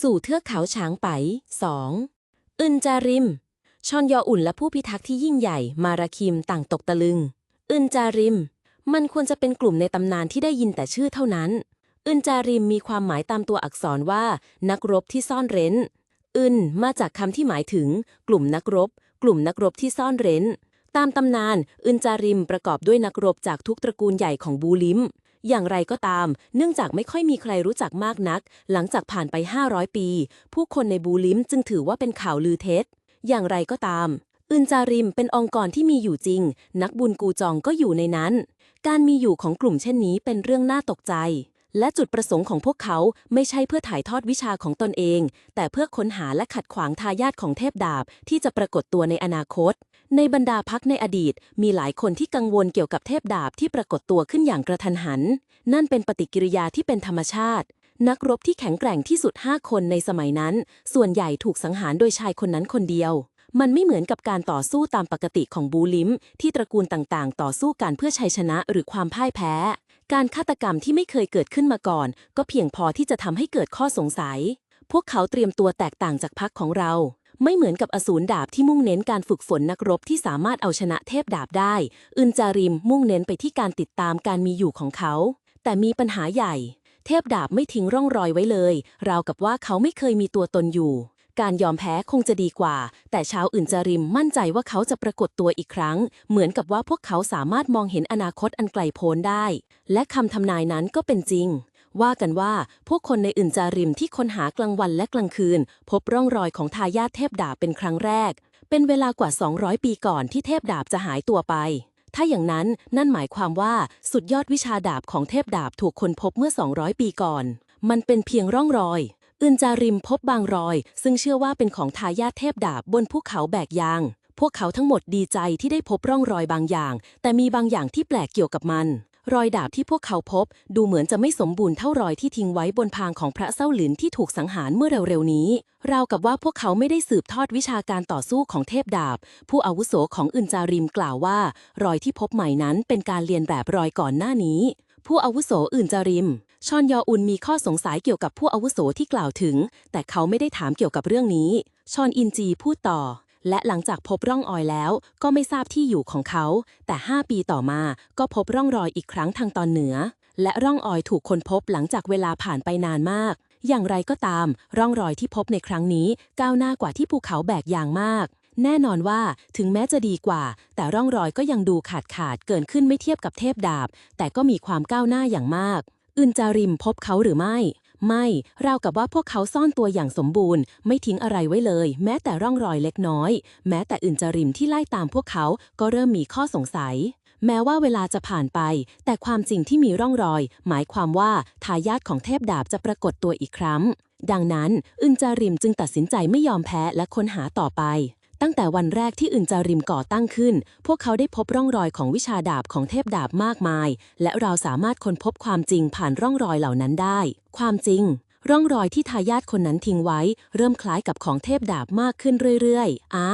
สู่เทือกเขาช้างไป 2. อึนจาริม ชอนยออุ่นและผู้พิทักษ์ที่ยิ่งใหญ่ มาราคิมต่างตกตะลึง อึนจาริม มันควรจะเป็นกลุ่มในตำนานที่ได้ยินแต่ชื่อเท่านั้น อึนจาริมมีความหมายตามตัวอักษรว่า นักรบที่ซ่อนเร้น อึนมาจากคำที่หมายถึง กลุ่มนักรบ กลุ่มนักรบที่ซ่อนเร้น ตามตำนาน อึนจาริมประกอบด้วยนักรบจากทุกตระกูลใหญ่ของบูลิม อย่างไรก็ตาม เนื่องจากไม่ค่อยมีใครรู้จักมากนัก หลังจากผ่านไป 500 ปี ผู้คนในบูลิมจึงถือว่าเป็นข่าวลือเท็จ อย่างไรก็ตามอึนจาริมเป็นองค์กรที่มีอยู่จริง นักบุญกูจองก็อยู่ในนั้น การมีอยู่ของกลุ่มเช่นนี้เป็นเรื่องน่าตกใจ และจุดประสงค์ของพวกเขาไม่ใช่เพื่อถ่ายทอดวิชาของตนเอง แต่เพื่อค้นหาและขัดขวางทายาทของเทพดาบที่จะปรากฏตัวในอนาคต ในบรรดาพักในอดีต มีหลายคนที่กังวลเกี่ยวกับเทพดาบที่ปรากฏตัวขึ้นอย่างกระทันหัน นั่นเป็นปฏิกิริยาที่เป็นธรรมชาติ นักรบที่แข็งแกร่งที่สุด 5 คนในสมัยนั้น ส่วนใหญ่ถูกสังหารโดยชายคนนั้นคนเดียว มันไม่เหมือนกับการต่อสู้ตามปกติของบูลิม ที่ตระกูลต่างๆ ต่อสู้กันเพื่อชัยชนะหรือความพ่ายแพ้ การฆาตกรรมที่ไม่เคยเกิดขึ้นมาก่อน ก็เพียงพอที่จะทำให้เกิดข้อสงสัย พวกเขาเตรียมตัวแตกต่างจากพักของเรา ไม่เหมือนกับอสูรดาบที่มุ่งเน้นการฝึกฝนนักรบที่สามารถเอาชนะเทพดาบได้ อึนจาริมมุ่งเน้นไปที่การติดตามการมีอยู่ของเขา แต่มีปัญหาใหญ่ เทพดาบไม่ทิ้งร่องรอยไว้เลย ราวกับว่าเขาไม่เคยมีตัวตนอยู่ การยอมแพ้คงจะดีกว่า แต่ชาวอื่นจาริมมั่นใจว่าเขาจะปรากฏตัวอีกครั้ง เหมือนกับว่าพวกเขาสามารถมองเห็นอนาคตอันไกลโพ้นได้ และคำทำนายนั้นก็เป็นจริง ว่ากันว่าพวกคนในอื่นจาริมที่ค้นหากลางวันและกลางคืน พบร่องรอยของทายาทเทพดาบเป็นครั้งแรก เป็นเวลากว่า 200 ปีก่อนที่เทพดาบจะหายตัวไป ถ้าอย่างนั้นนั่นหมายความว่าสุดยอดวิชาดาบของเทพดาบถูกค้นพบเมื่อ 200 ปีก่อน มันเป็นเพียงร่องรอยอื่นจาริมพบบางรอย ซึ่งเชื่อว่าเป็นของทายาทเทพดาบบนภูเขาแบกยาง พวกเขาทั้งหมดดีใจที่ได้พบร่องรอยบางอย่าง แต่มีบางอย่างที่แปลกเกี่ยวกับมัน รอยดาบที่พวกเขาพบดูเหมือนจะไม่สมบูรณ์เท่ารอยที่ทิ้งไว้บนพางของพระเส้าหลินที่ถูกสังหารเมื่อเร็วๆนี้ ราวกับว่าพวกเขาไม่ได้สืบทอดวิชาการต่อสู้ของเทพดาบ ผู้อาวุโสของอึนจาริมกล่าวว่า รอยที่พบใหม่นั้นเป็นการเรียนแบบรอยก่อนหน้านี้ ผู้อาวุโสอื่นจาริม ชอนยออุนมีข้อสงสัยเกี่ยวกับผู้อาวุโสที่กล่าวถึง แต่เขาไม่ได้ถามเกี่ยวกับเรื่องนี้ ชอนอินจีพูดต่อ และหลังจากพบร่องออยแล้วก็ไม่ทราบที่อยู่ของเขา แต่ 5 ปีต่อมาก็พบร่องรอยอีกครั้งทางตอนเหนือ และร่องออยถูกค้นพบหลังจากเวลาผ่านไปนานมาก อย่างไรก็ตาม ร่องรอยที่พบในครั้งนี้ก้าวหน้ากว่าที่ภูเขาแบกยางมาก แน่นอนว่าถึงแม้จะดีกว่า แต่ร่องรอยก็ยังดูขาดขาดเกินขึ้นไม่เทียบกับเทพดาบ แต่ก็มีความก้าวหน้าอย่างมากอึนจาริมพบเขาหรือไม่ ไม่ราวกับว่าพวกเขาซ่อนตัวอย่างสมบูรณ์ ไม่ทิ้งอะไรไว้เลย แม้แต่ร่องรอยเล็กน้อย แม้แต่อึนจาริมที่ไล่ตามพวกเขาก็เริ่มมีข้อสงสัย แม้ว่าเวลาจะผ่านไป แต่ความจริงที่มีร่องรอย หมายความว่าทายาทของเทพดาบจะปรากฏตัวอีกครั้ง ดังนั้นอึนจาริมจึงตัดสินใจไม่ยอมแพ้และค้นหาต่อไป ตั้งแต่วันแรกที่อึนจาริมก่อตั้งขึ้น พวกเขาได้พบร่องรอยของวิชาดาบของเทพดาบมากมาย และเราสามารถค้นพบความจริงผ่านร่องรอยเหล่านั้นได้ ความจริง ร่องรอยที่ทายาทคนนั้นทิ้งไว้ เริ่มคล้ายกับของเทพดาบมากขึ้นเรื่อยๆ อ่า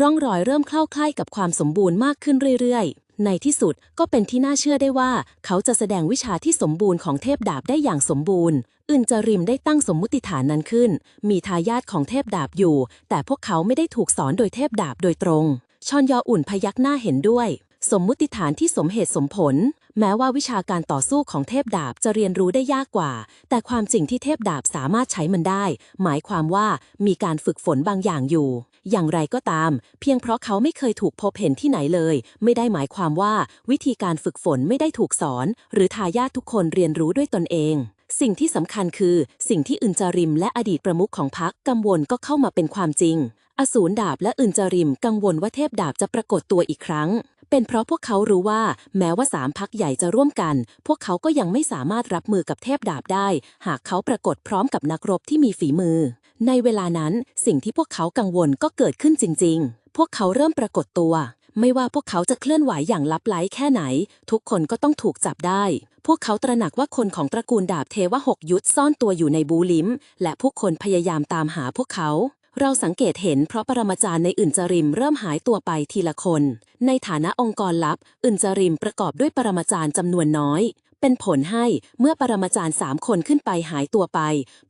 ร่องรอยเริ่มเข้าใกล้กับความสมบูรณ์มากขึ้นเรื่อยๆ ในที่สุดก็เป็นที่น่าเชื่อได้ว่า เขาจะแสดงวิชาที่สมบูรณ์ของเทพดาบได้อย่างสมบูรณ์อึนจริมได้ตั้งสมมุติฐานนั้นขึ้น มีทายาทของเทพดาบอยู่ แต่พวกเขาไม่ได้ถูกสอนโดยเทพดาบโดยตรง ชอนยออุ่นพยักหน้าเห็นด้วย สมมุติฐานที่สมเหตุสมผล แม้ว่าวิชาการต่อสู้ของเทพดาบจะเรียนรู้ได้ยากกว่า แต่ความจริงที่เทพดาบสามารถใช้มันได้ หมายความว่ามีการฝึกฝนบางอย่างอยู่ อย่างไรก็ตาม เพียงเพราะเขาไม่เคยถูกพบเห็นที่ไหนเลย ไม่ได้หมายความว่า วิธีการฝึกฝนไม่ได้ถูกสอน หรือทายาททุกคนเรียนรู้ด้วยตนเองสิ่งที่สำคัญคือ สิ่งที่อึนจาริมและอดีตประมุขของพรรคกังวลก็เข้ามาเป็นความจริง อสูรดาบและอึนจาริมกังวลว่าเทพดาบจะปรากฏตัวอีกครั้ง เป็นเพราะพวกเขารู้ว่าแม้ว่าสามพักใหญ่จะร่วมกัน พวกเขาก็ยังไม่สามารถรับมือกับเทพดาบได้ หากเขาปรากฏพร้อมกับนักรบที่มีฝีมือ ในเวลานั้นสิ่งที่พวกเขากังวลก็เกิดขึ้นจริง ๆ พวกเขาเริ่มปรากฏตัว ไม่ว่าพวกเขาจะเคลื่อนไหวอย่างลับไล้แค่ไหน ทุกคนก็ต้องถูกจับได้ พวกเขาตระหนักว่าคนของตระกูลดาบเทวหกยุทธซ่อนตัวอยู่ในบูลิมและผู้คนพยายามตามหาพวกเขา เราสังเกตเห็นเพราะปรมาจารย์ในอื่นจริมเริ่มหายตัวไปทีละคน ในฐานะองค์กรลับ อื่นจริมประกอบด้วยปรมาจารย์จำนวนน้อย เป็นผลให้เมื่อปรมาจารย์สามคนขึ้นไปหายตัวไป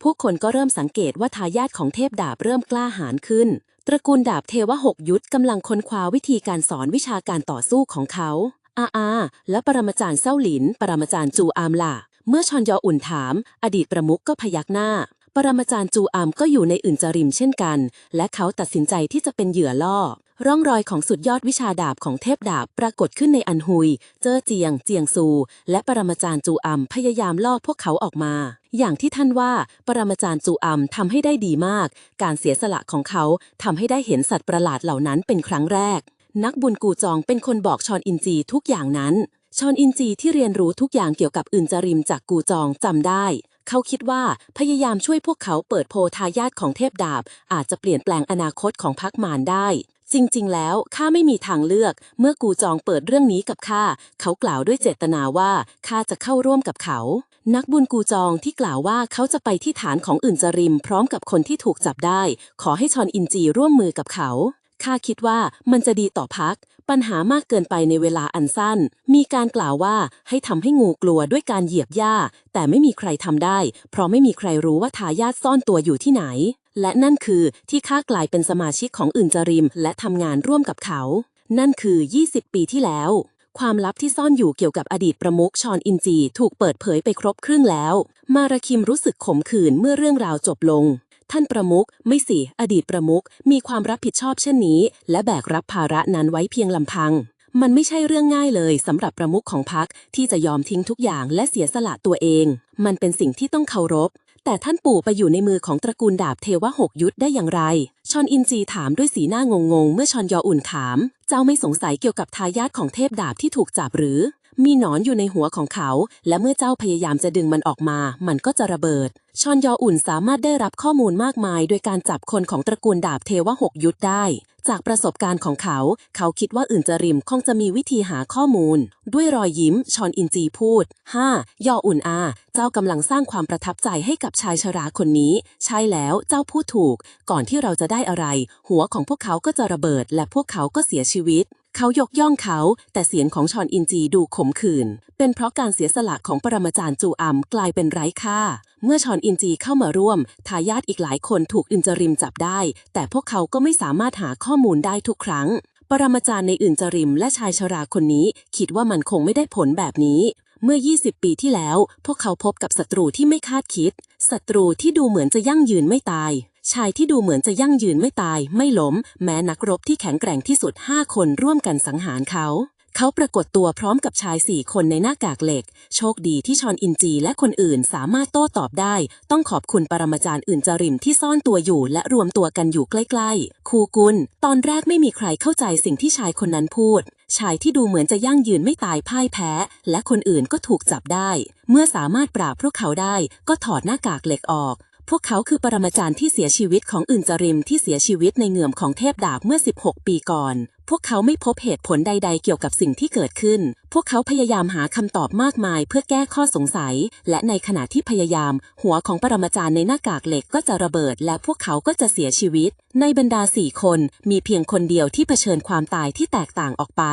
ผู้คนก็เริ่มสังเกตว่าทายาทของเทพดาบเริ่มกล้าหาญขึ้น ตระกูลดาบเทวหกยุทธกำลังค้นคว้าวิธีการสอนวิชาการต่อสู้ของเขาอาอาและปรมาจารย์เซ้าหลิน ปรมาจารย์จูอามล่ะเมื่อชอนยออุ่นถาม อดีตประมุขก็พยักหน้า ปรมาจารย์จูอามก็อยู่ในอื่นจริมเช่นกัน และเขาตัดสินใจที่จะเป็นเหยื่อล่อ ร่องรอยของสุดยอดวิชาดาบของเทพดาบปรากฏขึ้นในอันฮุย เจ้อเจียง เจียงซู และปรมาจารย์จูอัมพยายามล่อพวกเขาออกมา อย่างที่ท่านว่า ปรมาจารย์จูอัมทำให้ได้ดีมาก การเสียสละของเขาทำให้ได้เห็นสัตว์ประหลาดเหล่านั้นเป็นครั้งแรก นักบุญกูจองเป็นคนบอกชอนอินจีทุกอย่างนั้นชอนอินจีที่เรียนรู้ทุกอย่างเกี่ยวกับอื่นจริมจากกูจองจำได้ เขาคิดว่าพยายามช่วยพวกเขาเปิดโพทายาทของเทพดาบ อาจจะเปลี่ยนแปลงอนาคตของพักมารได้ จริงๆ แล้วข้าไม่มีทางเลือก เมื่อกูจองเปิดเรื่องนี้กับข้าเขากล่าวด้วยเจตนาว่าข้าจะเข้าร่วมกับเขา นักบุญกูจองที่กล่าวว่าเขาจะไปที่ฐานของอื่นจริม พร้อมกับคนที่ถูกจับได้ ขอให้ชอนอินจีร่วมมือกับเขา ข้าคิดว่ามันจะดีต่อพัก ปัญหามากเกินไปในเวลาอันสั้น มีการกล่าวว่าให้ทำให้งูกลัวด้วยการเหยียบหญ้า แต่ไม่มีใครทำได้ เพราะไม่มีใครรู้ว่าทายาทซ่อนตัวอยู่ที่ไหน และนั่นคือที่ข้ากลายเป็นสมาชิกของอื่นจริม และทำงานร่วมกับเขา นั่นคือ 20 ปีที่แล้วความลับที่ซ่อนอยู่เกี่ยวกับอดีตประมุขชอนอินจี ถูกเปิดเผยไปครบครึ่งแล้ว มาราคิมรู้สึกขมขื่นเมื่อเรื่องราวจบลง ท่านประมุขไม่สิ อดีตประมุขมีความรับผิดชอบเช่นนี้ และแบกรับภาระนั้นไว้เพียงลำพัง มันไม่ใช่เรื่องง่ายเลยสำหรับประมุขของพรรคที่จะยอมทิ้งทุกอย่างและเสียสละตัวเอง มันเป็นสิ่งที่ต้องเคารพ แต่ท่านปู่ไปอยู่ในมือของตระกูลดาบเทวหกยุทธได้อย่างไร ชอนอินจีถามด้วยสีหน้างงๆเมื่อชอนยออุ่นถาม เจ้าไม่สงสัยเกี่ยวกับทายาทของเทพดาบที่ถูกจับหรือ มีหนอนอยู่ในหัวของเขา และเมื่อเจ้าพยายามจะดึงมันออกมา มันก็จะระเบิด ชอนยออุ่นสามารถได้รับข้อมูลมากมาย โดยการจับคนของตระกูลดาบเทวหกยุทธได้ จากประสบการณ์ของเขา เขาคิดว่าอื่นจริมคงจะมีวิธีหาข้อมูล ด้วยรอยยิ้ม ชอนอินจีพูด 5. ยออุ่นอา เจ้ากำลังสร้างความประทับใจให้กับชายชราคนนี้ ใช่แล้ว เจ้าพูดถูก ก่อนที่เราจะได้อะไร หัวของพวกเขาก็จะระเบิด และพวกเขาก็เสียชีวิต เขายกย่องเขา แต่เสียงของชอนอินจีดูขมขื่น เป็นเพราะการเสียสละของปรมาจารย์จูอัมกลายเป็นไร้ค่า เมื่อชอนอินจีเข้ามาร่วม ทายาทอีกหลายคนถูกอินจริมจับได้ แต่พวกเขาก็ไม่สามารถหาข้อมูลได้ทุกครั้ง ปรมาจารย์ในอื่นจริมและชายชราคนนี้ คิดว่ามันคงไม่ได้ผลแบบนี้ เมื่อ 20 ปีที่แล้ว พวกเขาพบกับศัตรูที่ไม่คาดคิด ศัตรูที่ดูเหมือนจะยั่งยืนไม่ตาย ชายที่ดูเหมือนจะยั่งยืนไม่ตายไม่ล้ม แม้นักรบที่แข็งแกร่งที่สุด 5 คนร่วมกันสังหารเขาเขาปรากฏตัวพร้อมกับชายสี่คนในหน้ากากเหล็ก โชคดีที่ชอนอินจีและคนอื่นสามารถโต้ตอบได้ ต้องขอบคุณปรมาจารย์อื่นจริมที่ซ่อนตัวอยู่และรวมตัวกันอยู่ใกล้ๆ คูกุล ตอนแรกไม่มีใครเข้าใจสิ่งที่ชายคนนั้นพูด ชายที่ดูเหมือนจะยั่งยืนไม่ตายพ่ายแพ้ และคนอื่นก็ถูกจับได้ เมื่อสามารถปราบพวกเขาได้ ก็ถอดหน้ากากเหล็กออก พวกเขาคือปรมาจารย์ที่เสียชีวิตของอื่นจริมที่เสียชีวิตในเหงื่อมของเทพดาบเมื่อ 16 ปีก่อน พวกเขาไม่พบเหตุผลใด ๆ เกี่ยวกับสิ่งที่เกิดขึ้น พวกเขาพยายามหาคำตอบมากมายเพื่อแก้ข้อสงสัย และในขณะที่พยายาม หัวของปรมาจารย์ในหน้ากากเหล็กก็จะระเบิด และพวกเขาก็จะเสียชีวิต ในบรรดาสี่คนมีเพียงคนเดียวที่เผชิญความตายที่แตกต่างออกไป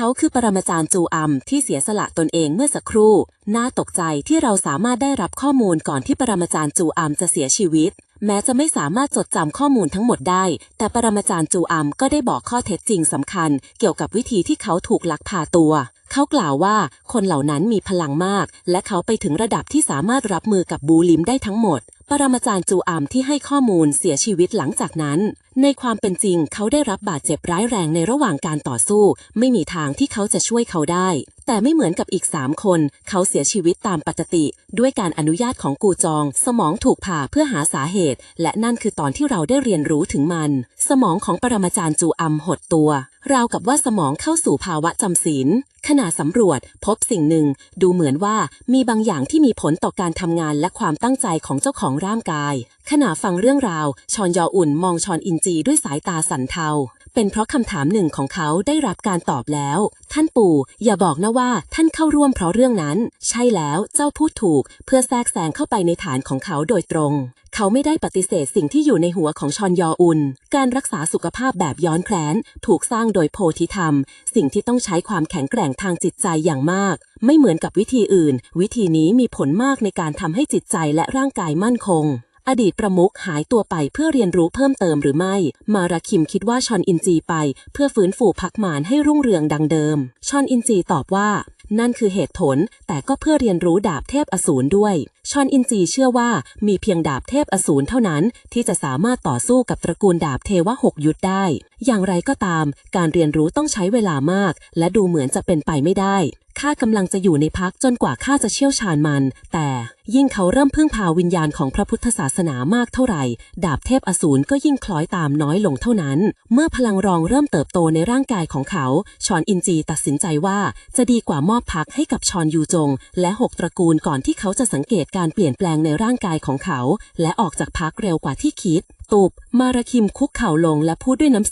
เขาคือปรมาจารย์จูอัมที่เสียสละตนเองเมื่อสักครู่ น่าตกใจที่เราสามารถได้รับข้อมูลก่อนที่ปรมาจารย์จูอัมจะเสียชีวิต แม้จะไม่สามารถจดจำข้อมูลทั้งหมดได้ แต่ปรมาจารย์จูอัมก็ได้บอกข้อเท็จจริงสำคัญ เกี่ยวกับวิธีที่เขาถูกลักพาตัว เขากล่าวว่าคนเหล่านั้นมีพลังมาก และเขาไปถึงระดับที่สามารถรับมือกับบูลิมได้ทั้งหมด ปรมาจารย์จูอามที่ให้ข้อมูลเสียชีวิตหลังจากนั้น ในความเป็นจริงเขาได้รับบาดเจ็บร้ายแรงในระหว่างการต่อสู้ ไม่มีทางที่เขาจะช่วยเขาได้ แต่ไม่เหมือนกับอีกสามคน เขาเสียชีวิตตามปกติ ด้วยการอนุญาตของกูจอง สมองถูกผ่าเพื่อหาสาเหตุ และนั่นคือตอนที่เราได้เรียนรู้ถึงมัน สมองของปรมาจารย์จูอัมหดตัว ราวกับว่าสมองเข้าสู่ภาวะจำศีลขณะสำรวจพบสิ่งหนึ่ง ดูเหมือนว่ามีบางอย่างที่มีผลต่อการทำงานและความตั้งใจของเจ้าของร่างกาย ขณะฟังเรื่องราว ชอนยออุ่นมองชอนอินจีด้วยสายตาสันเทา เป็นเพราะคำถามหนึ่งของเขาได้รับการตอบแล้ว ท่านปู่ อย่าบอกนะว่าท่านเข้าร่วมเพราะเรื่องนั้น ใช่แล้วเจ้าพูดถูก เพื่อแทรกแซงเข้าไปในฐานของเขาโดยตรง เขาไม่ได้ปฏิเสธสิ่งที่อยู่ในหัวของชอนยออุน การรักษาสุขภาพแบบย้อนแคลนถูกสร้างโดยโพธิธรรม สิ่งที่ต้องใช้ความแข็งแกร่งทางจิตใจอย่างมาก ไม่เหมือนกับวิธีอื่น วิธีนี้มีผลมากในการทำให้จิตใจและร่างกายมั่นคง อดีตประมุขหายตัวไปเพื่อเรียนรู้เพิ่มเติมหรือไม่ มาราคิมคิดว่าชอนอินจีไป เพื่อฟื้นฟูพักมานให้รุ่งเรืองดังเดิม ชอนอินจีตอบว่า นั่นคือเหตุผล แต่ก็เพื่อเรียนรู้ดาบเทพอสูรด้วย ชอนอินจีเชื่อว่ามีเพียงดาบเทพอสูรเท่านั้น ที่จะสามารถต่อสู้กับตระกูลดาบเทวะหกยุทธได้ อย่างไรก็ตาม การเรียนรู้ต้องใช้เวลามาก และดูเหมือนจะเป็นไปไม่ได้ ข้ากำลังจะอยู่ในพักจนกว่าข้าจะเชี่ยวชาญมัน แต่ยิ่งเขาเริ่มพึ่งพาวิญญาณของพระพุทธศาสนามากเท่าไหร่ ดาบเทพอสูรก็ยิ่งคล้อยตามน้อยลงเท่านั้น เมื่อพลังรองเริ่มเติบโตในร่างกายของเขา ชอนอินจีตัดสินใจว่าจะดีกว่ามอบพักให้กับชอนยูจง และหกตระกูลก่อนที่เขาจะสังเกตการเปลี่ยนแปลงในร่างกายของเขา และออกจากพักเร็วกว่าที่คิด ตูบมาราคิมคุกเข่าลงและพูดด้วยน้ำเสียง